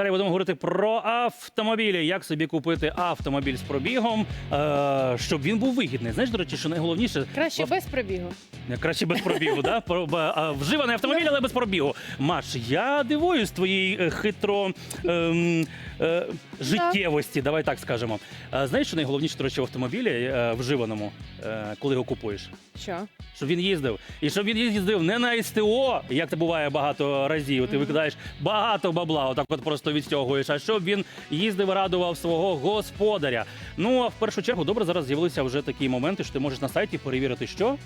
Далі будемо говорити про автомобілі. Як собі купити автомобіль з пробігом, е, щоб він був вигідний. Знаєш, до речі, що найголовніше Краще без пробігу. Краще без пробігу, да? Про- б- а, Вживаний автомобіль, але без пробігу. Маш, я дивуюсь твоїй е, хитро ем, е, життєвості, давай так скажемо. А, знаєш, що найголовніше, до речі, в автомобілі е, вживаному, е, коли його купуєш? Що? Щоб він їздив. І щоб він їздив не на СТО, як це буває багато разів. Ти викидаєш багато бабла, отак от просто відстягуєш, а щоб він їздив радував свого господаря. Ну а в першу чергу, добре, зараз з'явилися вже такі моменти, що ти можеш на сайті перевірити, що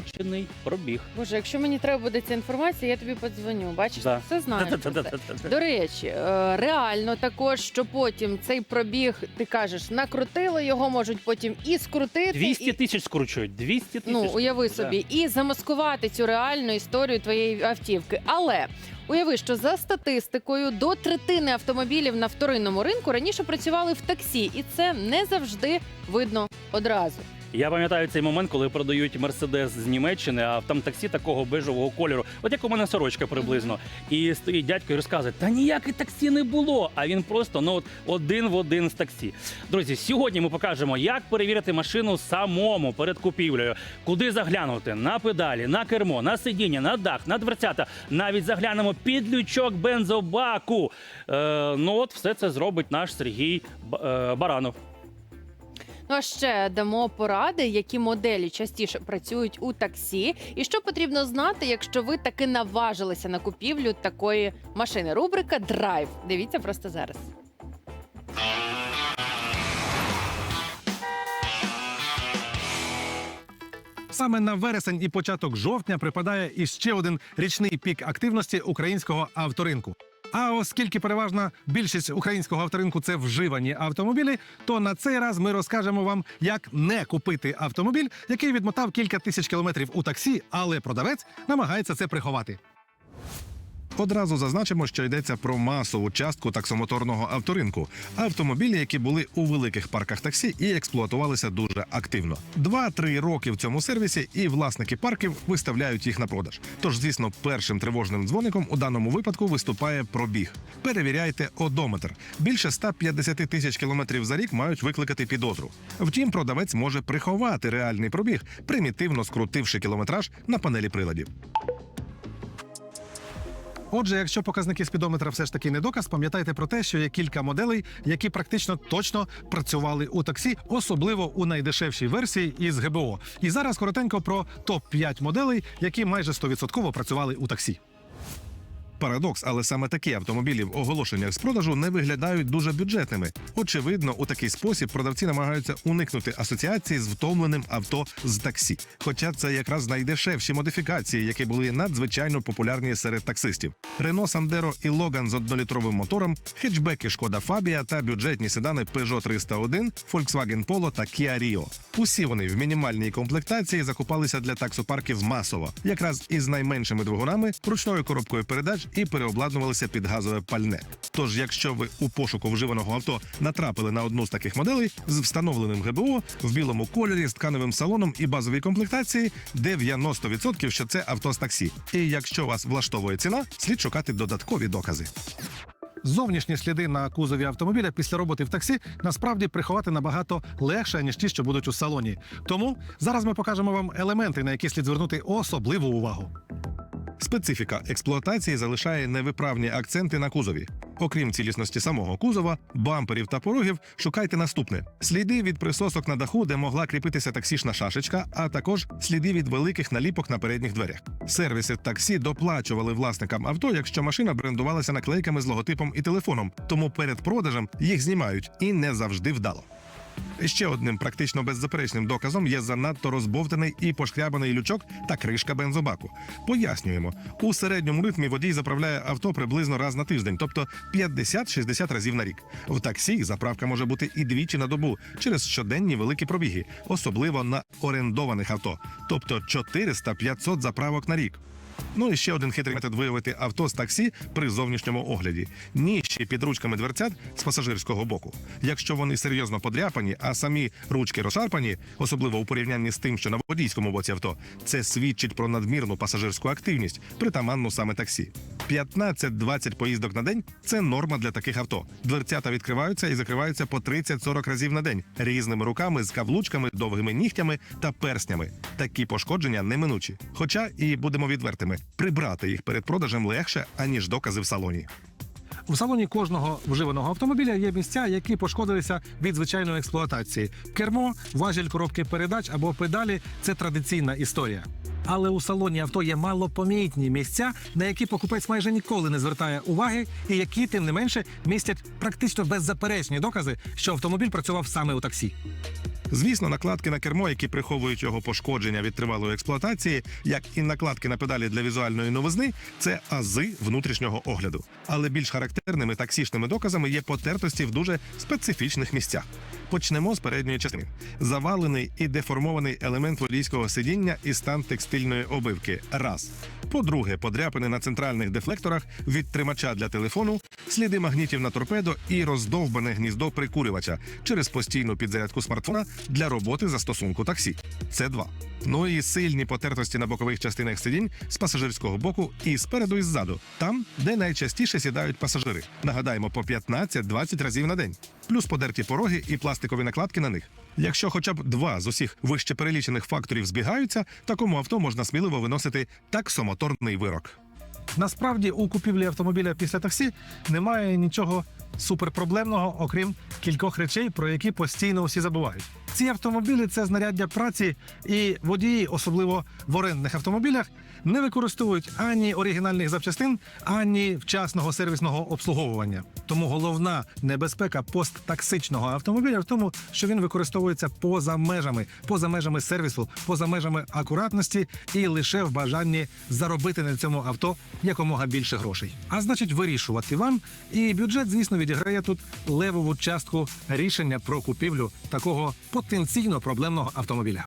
скручений пробіг. Боже, якщо мені треба буде ця інформація, я тобі подзвоню. Бачиш, Да. ти все знаєш. про це. До речі, е, реально також, що потім цей пробіг, ти кажеш, накрутили його, можуть потім і скрутити. 200 і... тисяч скручують. 200 тисяч. Ну, уяви Да. собі, і замаскувати цю реальну історію твоєї автівки. Але уяви, що за статистикою до третини автомобілів на вторинному ринку раніше працювали в таксі, і це не завжди видно одразу. Я пам'ятаю цей момент, коли продають мерседес з Німеччини, а там таксі такого бежевого кольору, от як у мене сорочка приблизно. І стоїть дядько і розказує: та ніяких таксі не було. А він просто ну от один в один з таксі. Друзі, сьогодні ми покажемо, як перевірити машину самому перед купівлею, куди заглянути на педалі, на кермо, на сидіння, на дах, на дверцята. Навіть заглянемо під лючок бензобаку. Е, ну от все це зробить наш Сергій е, Баранов. Ну а ще дамо поради, які моделі частіше працюють у таксі, і що потрібно знати, якщо ви таки наважилися на купівлю такої машини. Рубрика Драйв. Дивіться просто зараз. Саме на вересень і початок жовтня припадає іще один річний пік активності українського авторинку. А оскільки переважна більшість українського авторинку це вживані автомобілі, то на цей раз ми розкажемо вам, як не купити автомобіль, який відмотав кілька тисяч кілометрів у таксі, але продавець намагається це приховати. Одразу зазначимо, що йдеться про масову частку таксомоторного авторинку автомобілі, які були у великих парках таксі і експлуатувалися дуже активно. Два-три роки в цьому сервісі, і власники парків виставляють їх на продаж. Тож, звісно, першим тривожним дзвоником у даному випадку виступає пробіг. Перевіряйте одометр. Більше 150 тисяч кілометрів за рік мають викликати підозру. Втім, продавець може приховати реальний пробіг, примітивно скрутивши кілометраж на панелі приладів. Отже, якщо показники спідометра все ж таки не доказ, пам'ятайте про те, що є кілька моделей, які практично точно працювали у таксі, особливо у найдешевшій версії із ГБО. І зараз коротенько про топ 5 моделей, які майже 100% працювали у таксі. Парадокс, але саме такі автомобілі в оголошеннях з продажу не виглядають дуже бюджетними. Очевидно, у такий спосіб продавці намагаються уникнути асоціації з втомленим авто з таксі. Хоча це якраз найдешевші модифікації, які були надзвичайно популярні серед таксистів: Renault Sandero і Logan з однолітровим мотором, хетчбеки Шкода Fabia та бюджетні седани Peugeot 301, Volkswagen Polo та Kia Rio. Усі вони в мінімальній комплектації закупалися для таксопарків масово, якраз із найменшими двигунами, ручною коробкою передач і переобладнувалися під газове пальне. Тож, якщо ви у пошуку вживаного авто натрапили на одну з таких моделей з встановленим ГБО в білому кольорі з тканевим салоном і базовій комплектації, 90% що це авто з таксі. І якщо вас влаштовує ціна, слід шукати додаткові докази. Зовнішні сліди на кузові автомобіля після роботи в таксі насправді приховати набагато легше, ніж ті, що будуть у салоні. Тому зараз ми покажемо вам елементи, на які слід звернути особливу увагу. Специфіка експлуатації залишає невиправні акценти на кузові. Окрім цілісності самого кузова, бамперів та порогів, шукайте наступне: сліди від присосок на даху, де могла кріпитися таксішна шашечка, а також сліди від великих наліпок на передніх дверях. Сервіси таксі доплачували власникам авто, якщо машина брендувалася наклейками з логотипом і телефоном, тому перед продажем їх знімають і не завжди вдало. Ще одним практично беззаперечним доказом є занадто розбовтаний і пошкрябаний лючок та кришка бензобаку. Пояснюємо, у середньому ритмі водій заправляє авто приблизно раз на тиждень, тобто 50-60 разів на рік. В таксі заправка може бути і двічі на добу через щоденні великі пробіги, особливо на орендованих авто, тобто 400-500 заправок на рік. Ну і ще один хитрий метод виявити авто з таксі при зовнішньому огляді. Ніщі під ручками дверцят з пасажирського боку. Якщо вони серйозно подряпані, а самі ручки розшарпані, особливо у порівнянні з тим, що на водійському боці авто, це свідчить про надмірну пасажирську активність, притаманну саме таксі. 15-20 поїздок на день це норма для таких авто. Дверцята відкриваються і закриваються по 30-40 разів на день різними руками з каблучками, довгими нігтями та перснями. Такі пошкодження неминучі. Хоча і будемо відвертими, прибрати їх перед продажем легше аніж докази в салоні. У салоні кожного вживаного автомобіля є місця, які пошкодилися від звичайної експлуатації. Кермо, важіль коробки передач або педалі це традиційна історія. Але у салоні авто є малопомітні місця, на які покупець майже ніколи не звертає уваги, і які, тим не менше, містять практично беззаперечні докази, що автомобіль працював саме у таксі. Звісно, накладки на кермо, які приховують його пошкодження від тривалої експлуатації, як і накладки на педалі для візуальної новизни, це ази внутрішнього огляду. Але більш характерними таксічними доказами є потертості в дуже специфічних місцях. Почнемо з передньої частини. Завалений і деформований елемент водійського сидіння і стан текстильної обивки. Раз. По-друге, подряпини на центральних дефлекторах від тримача для телефону, сліди магнітів на торпедо і роздовбане гніздо прикурювача через постійну підзарядку смартфона для роботи застосунку таксі. Це два. Ну і сильні потертості на бокових частинах сидінь з пасажирського боку і спереду і ззаду, там, де найчастіше сідають пасажири. Нагадаємо, по 15-20 разів на день. Плюс подерті пороги і пластикові накладки на них. Якщо хоча б два з усіх вище перелічених факторів збігаються, такому авто можна сміливо виносити таксомоторний вирок. Насправді у купівлі автомобіля після таксі немає нічого суперпроблемного, окрім кількох речей, про які постійно усі забувають. Ці автомобілі це знаряддя праці, і водії, особливо в орендних автомобілях, не використовують ані оригінальних запчастин, ані вчасного сервісного обслуговування. Тому головна небезпека посттаксичного автомобіля в тому, що він використовується поза межами, поза межами сервісу, поза межами акуратності і лише в бажанні заробити на цьому авто якомога більше грошей. А значить, вирішувати вам. І бюджет, звісно, відіграє тут левову частку рішення про купівлю такого потенційно проблемного автомобіля.